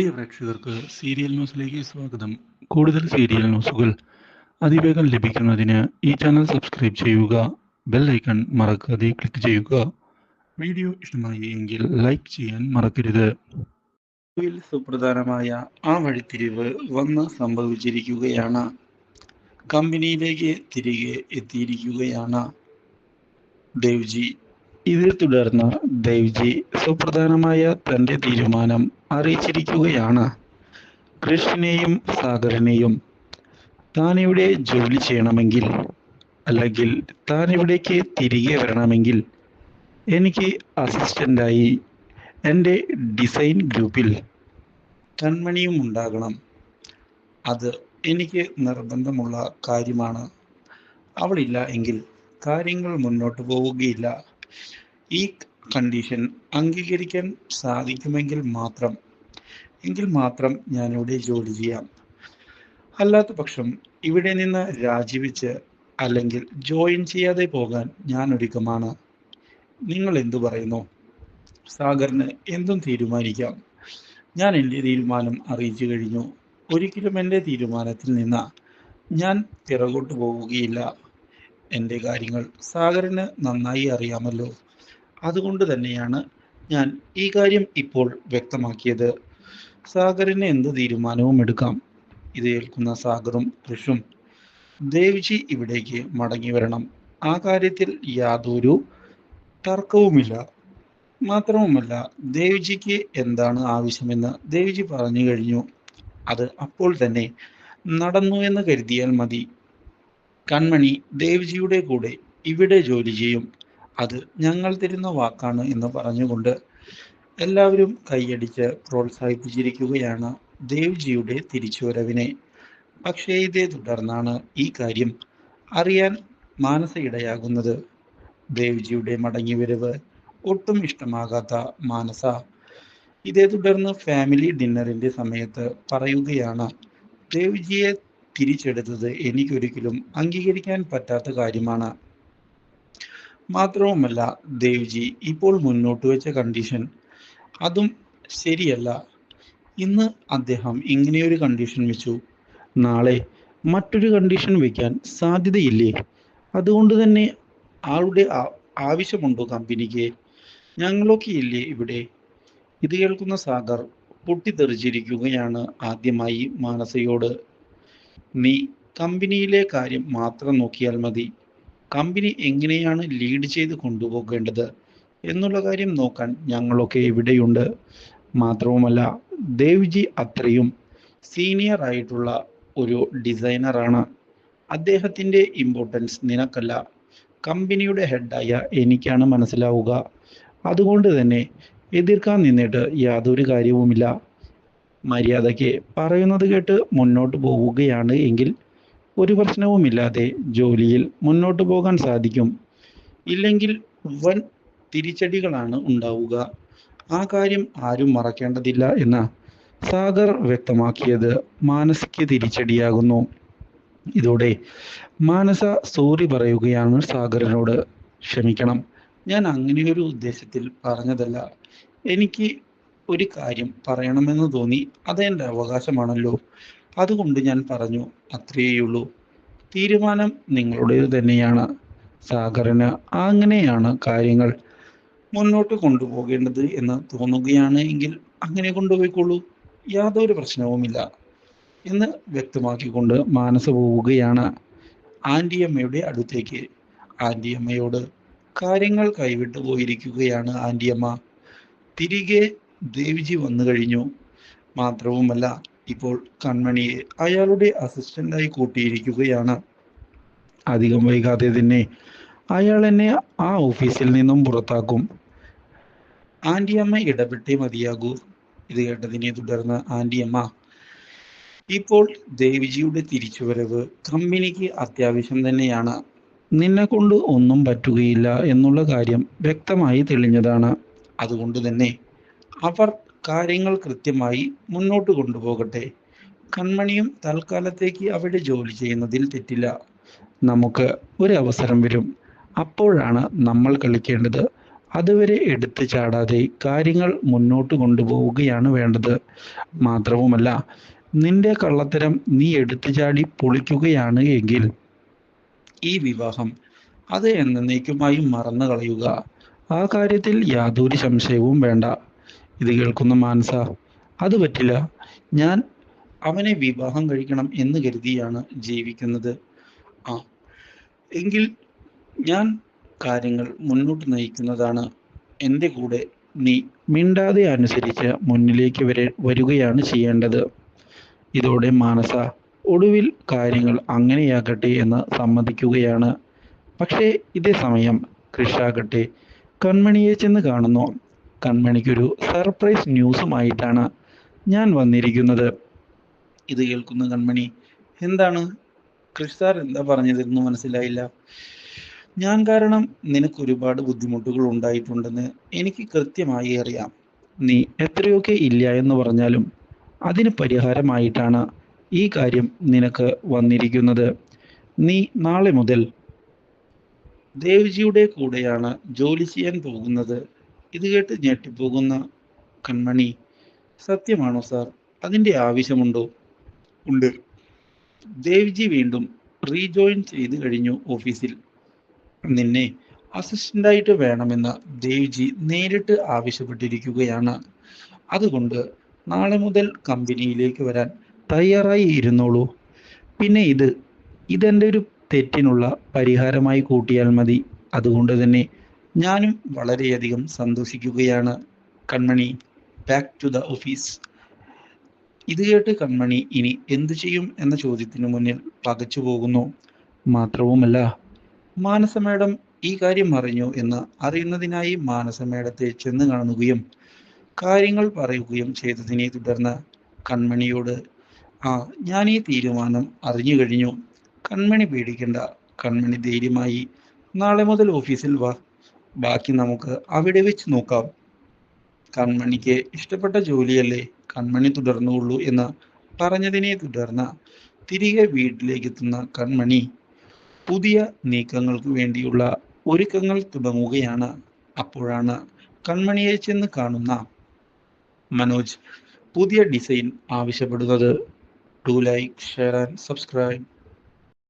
പ്രിയ പ്രേക്ഷകർക്ക് സീരിയൽ ന്യൂസിലേക്ക് സ്വാഗതം. കൂടുതൽ സീരിയൽ ന്യൂസുകൾ അതിവേഗം ലഭിക്കുന്നതിന് ഈ ചാനൽ സബ്സ്ക്രൈബ് ചെയ്യുക ബെൽ ഐക്കൺ മറക്കാതെ ക്ലിക്ക് ചെയ്യുക. വീഡിയോ ഇഷ്ടമായി എങ്കിൽ ലൈക്ക് ചെയ്യാൻ മറക്കരുത്. സുപ്രധാനമായ ആ വഴിത്തിരിവ് വന്ന് സംഭവിച്ചിരിക്കുകയാണ്. കമ്പനിയിലേക്ക് തിരികെ എത്തിയിരിക്കുകയാണ് ദേവ്ജി. ഇതിൽ തുടർന്ന് ദേവ്ജി സുപ്രധാനമായ തന്റെ തീരുമാനം അറിയിച്ചിരിക്കുകയാണ്. കൃഷ്ണനെയും സാഗറിനെയും താൻ ഇവിടെ ജോലി ചെയ്യണമെങ്കിൽ അല്ലെങ്കിൽ താൻ ഇവിടേക്ക് തിരികെ വരണമെങ്കിൽ എനിക്ക് അസിസ്റ്റന്റായി എന്റെ ഡിസൈൻ ഗ്രൂപ്പിൽ കൺമണിയും ഉണ്ടാകണം. അത് എനിക്ക് നിർബന്ധമുള്ള കാര്യമാണ്. അവളില്ല എങ്കിൽ കാര്യങ്ങൾ മുന്നോട്ട് പോവുകയില്ല. ഈ കണ്ടീഷൻ അംഗീകരിക്കാൻ സാധിക്കുമെങ്കിൽ മാത്രം എങ്കിൽ മാത്രം ഞാനിവിടെ ജോലി ചെയ്യാം. അല്ലാത്ത പക്ഷം ഇവിടെ നിന്ന് രാജിവെച്ച് അല്ലെങ്കിൽ ജോയിൻ ചെയ്യാതെ പോകാൻ ഞാൻ ഒരുക്കമാണ്. നിങ്ങൾ എന്തു പറയുന്നു? സാഗറിന് എന്തും തീരുമാനിക്കാം. ഞാൻ എന്റെ തീരുമാനം അറിയിച്ചു കഴിഞ്ഞു. ഒരിക്കലും എന്റെ തീരുമാനത്തിൽ നിന്ന് ഞാൻ പിറകോട്ട് പോവുകയില്ല. എന്റെ കാര്യങ്ങൾ സാഗറിന് നന്നായി അറിയാമല്ലോ. അതുകൊണ്ട് തന്നെയാണ് ഞാൻ ഈ കാര്യം ഇപ്പോൾ വ്യക്തമാക്കിയത്. സാഗറിന് എന്ത് തീരുമാനവും എടുക്കാം? ഇത് ഏൽക്കുന്ന സാഗറും കൃഷും. ദേവിജി ഇവിടേക്ക് മടങ്ങി വരണം. ആ കാര്യത്തിൽ യാതൊരു തർക്കവുമില്ല. മാത്രവുമല്ല ദേവിജിക്ക് എന്താണ് ആവശ്യമെന്ന് ദേവിജി പറഞ്ഞു കഴിഞ്ഞു. അത് അപ്പോൾ തന്നെ നടന്നു എന്ന് കരുതിയാൽ മതി. കൺമണി ദേവ്ജിയുടെ കൂടെ ഇവിടെ ജോലി ചെയ്യും. അത് ഞങ്ങൾ തരുന്ന വാക്കാണ് എന്ന് പറഞ്ഞുകൊണ്ട് എല്ലാവരും കൈയടിച്ച് പ്രോത്സാഹിപ്പിച്ചിരിക്കുകയാണ് ദേവ്ജിയുടെ തിരിച്ചുവരവിനെ. പക്ഷേ ഇതേ തുടർന്നാണ് ഈ കാര്യം അറിയാൻ മാനസ ഇടയാകുന്നത് ദേവ്ജിയുടെ മടങ്ങിവരവ് ഒട്ടും ഇഷ്ടമാകാത്ത മാനസ. ഇതേ തുടർന്ന് ഫാമിലി ഡിന്നറിന്റെ സമയത്ത് പറയുകയാണ് ദേവ്ജിയെ തിരിച്ചെടുത്തത് എനിക്കൊരിക്കലും അംഗീകരിക്കാൻ പറ്റാത്ത കാര്യമാണ്. മാത്രവുമല്ല ദേവ്ജി ഇപ്പോൾ മുന്നോട്ട് വെച്ച കണ്ടീഷൻ അതും ശരിയല്ല. ഇന്ന് അദ്ദേഹം ഇങ്ങനെയൊരു കണ്ടീഷൻ വെച്ചു. നാളെ മറ്റൊരു കണ്ടീഷൻ വെക്കാൻ സാധ്യതയില്ലേ? അതുകൊണ്ട് തന്നെ ആളുടെ ആവശ്യമുണ്ടോ കമ്പനിക്ക്? ഞങ്ങളൊക്കെ ഇല്ലേ ഇവിടെ? ഇത് കേൾക്കുന്ന സാഗർ പൊട്ടിത്തെറിച്ചിരിക്കുകയാണ് ആദ്യമായി മാനസയോട്. നീ കമ്പനിയിലെ കാര്യം മാത്രം നോക്കിയാൽ മതി. കമ്പനി എങ്ങനെയാണ് ലീഡ് ചെയ്ത് കൊണ്ടുപോകേണ്ടത് എന്നുള്ള കാര്യം നോക്കാൻ ഞങ്ങളൊക്കെ ഇവിടെയുണ്ട്. മാത്രവുമല്ല ദേവ്ജി അത്രയും സീനിയർ ആയിട്ടുള്ള ഒരു ഡിസൈനറാണ് അദ്ദേഹത്തിന്റെ ഇമ്പോർട്ടൻസ് നിനക്കല്ല കമ്പനിയുടെ ഹെഡായ എനിക്കാണ് മനസ്സിലാവുക. അതുകൊണ്ട് തന്നെ എതിർക്കാൻ നിന്നിട്ട് യാതൊരു കാര്യവുമില്ല. മര്യാദയ്ക്ക് പറയുന്നത് കേട്ട് മുന്നോട്ട് പോവുകയാണ് എങ്കിൽ ഒരു പ്രശ്നവുമില്ലാതെ ജോലിയിൽ മുന്നോട്ട് പോകാൻ സാധിക്കും. ഇല്ലെങ്കിൽ വൻ തിരിച്ചടികളാണ് ഉണ്ടാവുക. ആ കാര്യം ആരും മറക്കേണ്ടതില്ല എന്ന് സാഗർ വ്യക്തമാക്കിയത് മാനസിക തിരിച്ചടിയാകുന്നു. ഇതോടെ മാനസ സോറി പറയുകയാണ് സാഗറിനോട്. ക്ഷമിക്കണം. ഞാൻ അങ്ങനെയൊരു ഉദ്ദേശത്തിൽ പറഞ്ഞതല്ല. എനിക്ക് ഒരു കാര്യം പറയണമെന്ന് തോന്നി. അതെന്റെ അവകാശമാണല്ലോ. അതുകൊണ്ട് ഞാൻ പറഞ്ഞു അത്രയേയുള്ളൂ തീരുമാനം നിങ്ങളുടേത് തന്നെയാണ്. സാഗറിന് അങ്ങനെയാണ് കാര്യങ്ങൾ മുന്നോട്ട് കൊണ്ടുപോകേണ്ടത് എന്ന് തോന്നുകയാണ് എങ്കിൽ അങ്ങനെ കൊണ്ടുപോയിക്കോളൂ. യാതൊരു പ്രശ്നവുമില്ല എന്ന് വ്യക്തമാക്കിക്കൊണ്ട് മാനസ പോവുകയാണ്. ആന്റിയമ്മയുടെ അടുത്തേക്ക്. ആന്റിയമ്മയോട് കാര്യങ്ങൾ കൈവിട്ടു പോയിരിക്കുകയാണ് ആന്റിയമ്മ തിരികെ ദേവിജി വന്നു കഴിഞ്ഞു. മാത്രവുമല്ല ഇപ്പോൾ കൺമണിയെ അയാളുടെ അസിസ്റ്റന്റായി കൂട്ടിയിരിക്കുകയാണ്. അധികം വൈകാതെ തന്നെ അയാൾ എന്നെ ആ ഓഫീസിൽ നിന്നും പുറത്താക്കും. ആന്റിയമ്മ ഇടപെട്ടേ മതിയാകൂ. ഇത് കേട്ടതിനെ തുടർന്ന് ആന്റിയമ്മ ഇപ്പോൾ ദേവിജിയുടെ തിരിച്ചുവരവ് കമ്പനിക്ക് അത്യാവശ്യം തന്നെയാണ്. നിന്നെ കൊണ്ട് ഒന്നും പറ്റുകയില്ല എന്നുള്ള കാര്യം വ്യക്തമായി തെളിഞ്ഞതാണ്. അതുകൊണ്ട് തന്നെ അവർ കാര്യങ്ങൾ കൃത്യമായി മുന്നോട്ട് കൊണ്ടുപോകട്ടെ. കൺമണിയും തൽക്കാലത്തേക്ക് അവിടെ ജോലി ചെയ്യുന്നതിൽ തെറ്റില്ല. നമുക്ക് ഒരു അവസരം വരും. അപ്പോഴാണ് നമ്മൾ കളിക്കേണ്ടത്. അതുവരെ എടുത്തു ചാടാതെ കാര്യങ്ങൾ മുന്നോട്ട് കൊണ്ടുപോവുകയാണ് വേണ്ടത്. മാത്രവുമല്ല നിന്റെ കള്ളത്തരം നീ എടുത്തു ചാടി പൊളിക്കുകയാണ് എങ്കിൽ. ഈ വിവാഹം അത് എന്നേക്കുമായി മറന്നു കളയുക ആ കാര്യത്തിൽ യാതൊരു സംശയവും വേണ്ട. ഇത് കേൾക്കുന്ന മാനസ അത് പറ്റില്ല. ഞാൻ അവനെ വിവാഹം കഴിക്കണം എന്ന് കരുതിയാണ് ജീവിക്കുന്നത്. ആ എങ്കിൽ ഞാൻ കാര്യങ്ങൾ മുന്നോട്ട് നയിക്കുന്നതാണ്. എന്റെ കൂടെ നീ മിണ്ടാതെ അനുസരിച്ച് മുന്നിലേക്ക് വരെ വരികയാണ് ചെയ്യേണ്ടത്. ഇതോടെ മാനസ ഒടുവിൽ കാര്യങ്ങൾ അങ്ങനെയാകട്ടെ എന്ന് സമ്മതിക്കുകയാണ്. പക്ഷേ ഇതേ സമയം കൃഷാകട്ടെ കൺമണിയെ ചെന്ന് കാണുന്നു. കൺമണിക്കൊരു സർപ്രൈസ് ന്യൂസുമായിട്ടാണ് ഞാൻ വന്നിരിക്കുന്നത്. ഇത് കേൾക്കുന്ന കൺമണി എന്താണ്? കൃഷ് എന്താ പറഞ്ഞതെന്ന് മനസ്സിലായില്ല. ഞാൻ കാരണം നിനക്ക് ഒരുപാട് ബുദ്ധിമുട്ടുകൾ ഉണ്ടായിട്ടുണ്ടെന്ന് എനിക്ക് കൃത്യമായി അറിയാം. നീ എത്രയൊക്കെ ഇല്ല എന്ന് പറഞ്ഞാലും അതിന് പരിഹാരമായിട്ടാണ് ഈ കാര്യം നിനക്ക് വന്നിരിക്കുന്നത്. നീ നാളെ മുതൽ ദേവ്ജിയുടെ കൂടെയാണ് ജോലി ചെയ്യാൻ പോകുന്നത്. ഇത് കേട്ട് ഞെട്ടിപ്പോകുന്ന കൺമണി സത്യമാണോ സാർ? അതിന്റെ ആവശ്യമുണ്ടോ? ഉണ്ട്. ദേവ്ജി വീണ്ടും റീജോയിൻ ചെയ്ത് കഴിഞ്ഞു ഓഫീസിൽ. നിന്നെ അസിസ്റ്റന്റായിട്ട് വേണമെന്ന് ദേവ്ജി നേരിട്ട് ആവശ്യപ്പെട്ടിരിക്കുകയാണ്. അതുകൊണ്ട് നാളെ മുതൽ കമ്പനിയിലേക്ക് വരാൻ തയ്യാറായി ഇരുന്നോളൂ. പിന്നെ ഇത് ഇതെന്റെ ഒരു തെറ്റിനുള്ള പരിഹാരമായി കൂട്ടിയാൽ മതി. അതുകൊണ്ട് തന്നെ ഞാനും വളരെയധികം സന്തോഷിക്കുകയാണ് കൺമണി. ബാക്ക് ടു ദ ഓഫീസ് ഇത് കേട്ട് കൺമണി ഇനി എന്തു ചെയ്യും എന്ന ചോദ്യത്തിന് മുന്നിൽ പകച്ചു പോകുന്നു. മാത്രവുമല്ല മാനസ മേഡം ഈ കാര്യം അറിഞ്ഞു എന്ന് അറിയുന്നതിനായി മാനസ മേഡത്തെ ചെന്ന് കാണുകയും കാര്യങ്ങൾ പറയുകയും ചെയ്തതിനെ തുടർന്ന് കൺമണിയോട് ആ ഞാൻ ഈ തീരുമാനം അറിഞ്ഞു കഴിഞ്ഞു. കൺമണി പേടിക്കണ്ട. കൺമണി ധൈര്യമായി നാളെ മുതൽ ഓഫീസിൽ വാ. ബാക്കി നമുക്ക് അവിടെ വെച്ച് നോക്കാം. കൺമണിക്ക് ഇഷ്ടപ്പെട്ട ജോലിയല്ലേ? കൺമണി തുടർന്നുള്ളൂ എന്ന് പറഞ്ഞതിനെ തുടർന്ന് തിരികെ വീട്ടിലേക്ക് എത്തുന്ന കൺമണി പുതിയ നീക്കങ്ങൾക്ക് വേണ്ടിയുള്ള ഒരുക്കങ്ങൾ തുടങ്ങുകയാണ്. അപ്പോഴാണ് കൺമണിയെ ചെന്ന് കാണുന്ന മനോജ് പുതിയ ഡിസൈൻ ആവശ്യപ്പെടുന്നത്. Do like share and subscribe